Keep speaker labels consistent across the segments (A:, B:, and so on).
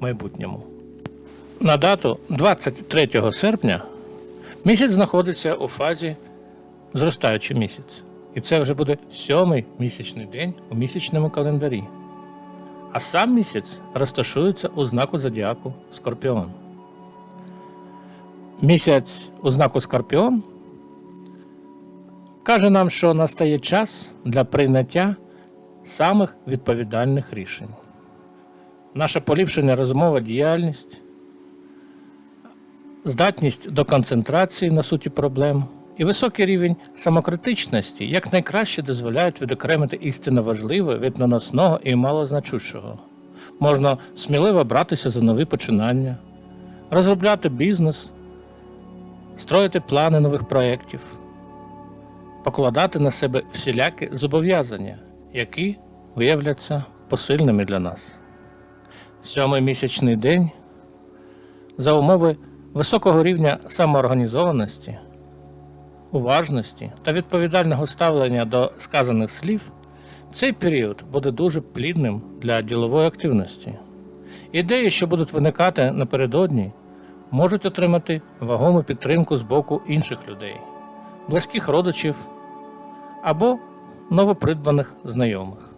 A: майбутньому. На дату 23 серпня місяць знаходиться у фазі зростаючий місяць. І це вже буде сьомий місячний день у місячному календарі. А сам місяць розташується у знаку зодіаку Скорпіон. Місяць у знаку Скорпіон каже нам, що настає час для прийняття самих відповідальних рішень. Наша поліпшена розумова діяльність, здатність до концентрації на суті проблем і високий рівень самокритичності якнайкраще дозволяють відокремити істинно важливе від наносного і малозначущого. Можна сміливо братися за нові починання, розробляти бізнес, строїти плани нових проєктів, покладати на себе всілякі зобов'язання, які виявляться посильними для нас. Сьомий місячний день за умови високого рівня самоорганізованості, уважності та відповідального ставлення до сказаних слів, цей період буде дуже плідним для ділової активності. Ідеї, що будуть виникати напередодні, можуть отримати вагому підтримку з боку інших людей, близьких родичів або новопридбаних знайомих.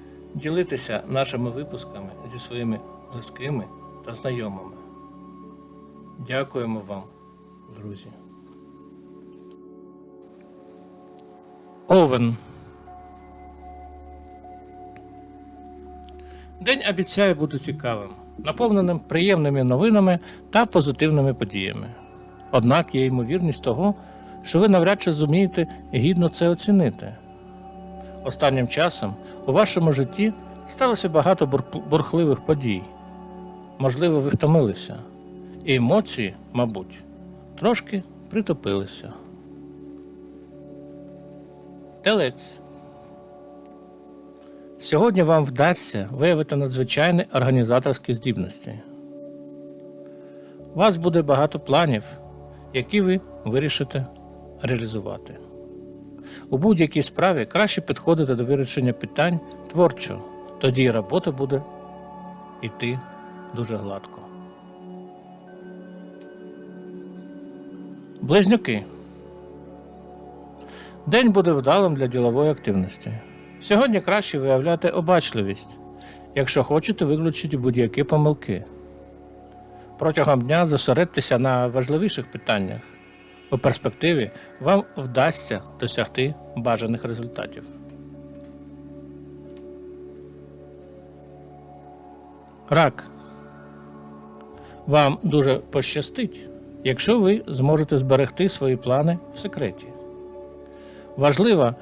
A: ділитися нашими випусками зі своїми близькими та знайомими. Дякуємо вам, друзі. Овен. День обіцяє бути цікавим, наповненим приємними новинами та позитивними подіями. Однак є ймовірність того, що ви навряд чи зумієте гідно це оцінити. Останнім часом у вашому житті сталося багато бурхливих подій. Можливо, ви втомилися, і емоції, мабуть, трошки притопилися. Телець. Сьогодні вам вдасться виявити надзвичайні організаторські здібності. У вас буде багато планів, які ви вирішите реалізувати. У будь-якій справі краще підходити до вирішення питань творчо, тоді робота буде йти дуже гладко. Близнюки. День буде вдалим для ділової активності. Сьогодні краще виявляти обачливість, якщо хочете виключити будь-які помилки. Протягом дня зосередьтеся на важливіших питаннях. У перспективі вам вдасться досягти бажаних результатів. Рак. Вам дуже пощастить, якщо ви зможете зберегти свої плани в секреті. Важливо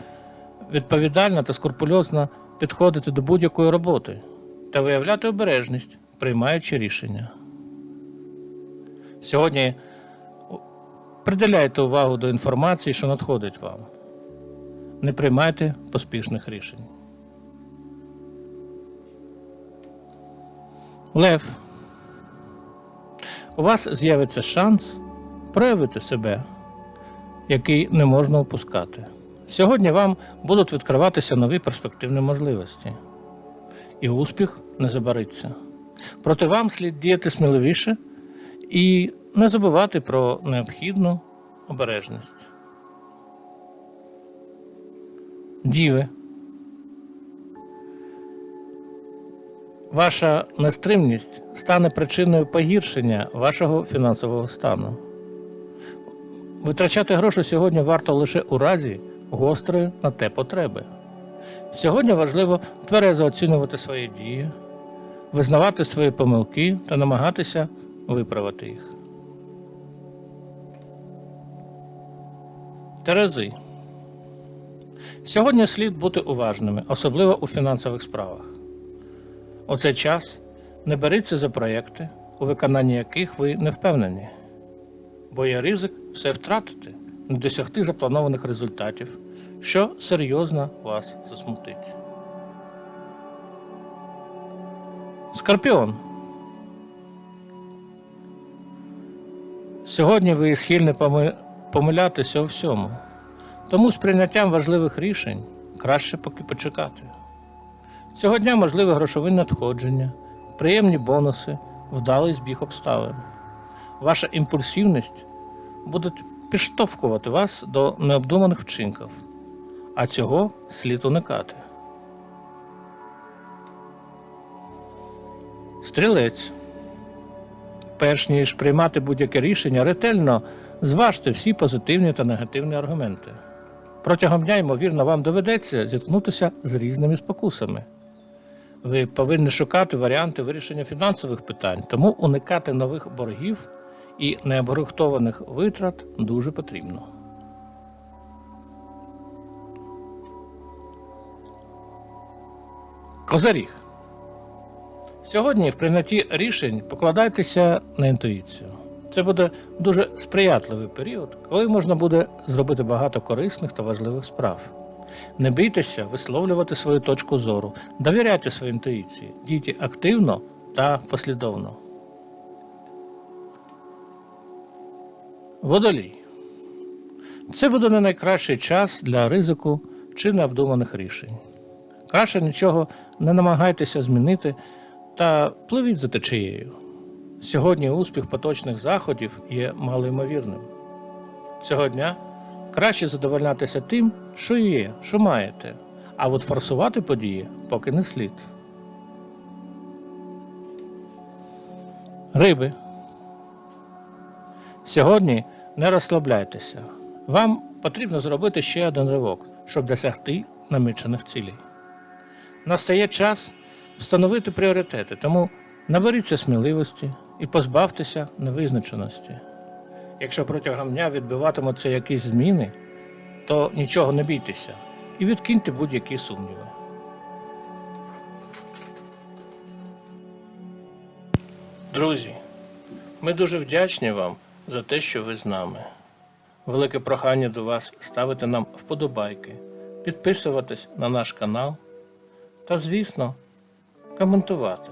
A: відповідально та скрупульозно підходити до будь-якої роботи та виявляти обережність, приймаючи рішення. Сьогодні приділяйте увагу до інформації, що надходить вам. Не приймайте поспішних рішень. Лев. У вас з'явиться шанс проявити себе, який не можна опускати. Сьогодні вам будуть відкриватися нові перспективні можливості. І успіх не забариться. Проте вам слід діяти сміливіше і не забувати про необхідну обережність. Діви. Ваша нестримність стане причиною погіршення вашого фінансового стану. Витрачати гроші сьогодні варто лише у разі гострої на те потреби. Сьогодні важливо тверезо оцінювати свої дії, визнавати свої помилки та намагатися виправити їх. Терези. Сьогодні слід бути уважними, особливо у фінансових справах. У цей час не беріться за проєкти, у виконанні яких ви не впевнені, бо є ризик все втратити, не досягти запланованих результатів, що серйозно вас засмутить. Скорпіон. Сьогодні ви схильні поми- помилятися у всьому, тому з прийняттям важливих рішень краще поки почекати. Цього дня можливе грошові надходження, приємні бонуси, вдалий збіг обставин. Ваша імпульсивність буде підштовхувати вас до необдуманих вчинків, а цього слід уникати. Стрілець. Перш ніж приймати будь-яке рішення, ретельно зважте всі позитивні та негативні аргументи. Протягом дня, ймовірно, вам доведеться зіткнутися з різними спокусами. Ви повинні шукати варіанти вирішення фінансових питань, тому уникати нових боргів і необґрунтованих витрат дуже потрібно. Козаріг. Сьогодні в прийнятті рішень покладайтеся на інтуїцію. Це буде дуже сприятливий період, коли можна буде зробити багато корисних та важливих справ. Не бійтеся висловлювати свою точку зору, довіряйте своїй інтуїції, дійте активно та послідовно. Водолій. Це буде не найкращий час для ризику чи необдуманих рішень. Краще нічого не намагайтеся змінити та пливіть за течією. Сьогодні успіх поточних заходів є малоймовірним. Цього дня краще задовольнятися тим, що є, що маєте, а от форсувати події поки не слід. Риби. Сьогодні не розслабляйтеся. Вам потрібно зробити ще один ривок, щоб досягти намічених цілей. Настає час встановити пріоритети, тому наберіться сміливості і позбавтеся невизначеності. Якщо протягом дня відбиватимуться якісь зміни, то нічого не бійтеся і відкиньте будь-які сумніви. Друзі, ми дуже вдячні вам за те, що ви з нами. Велике прохання до вас ставити нам вподобайки, підписуватись на наш канал та, звісно, коментувати.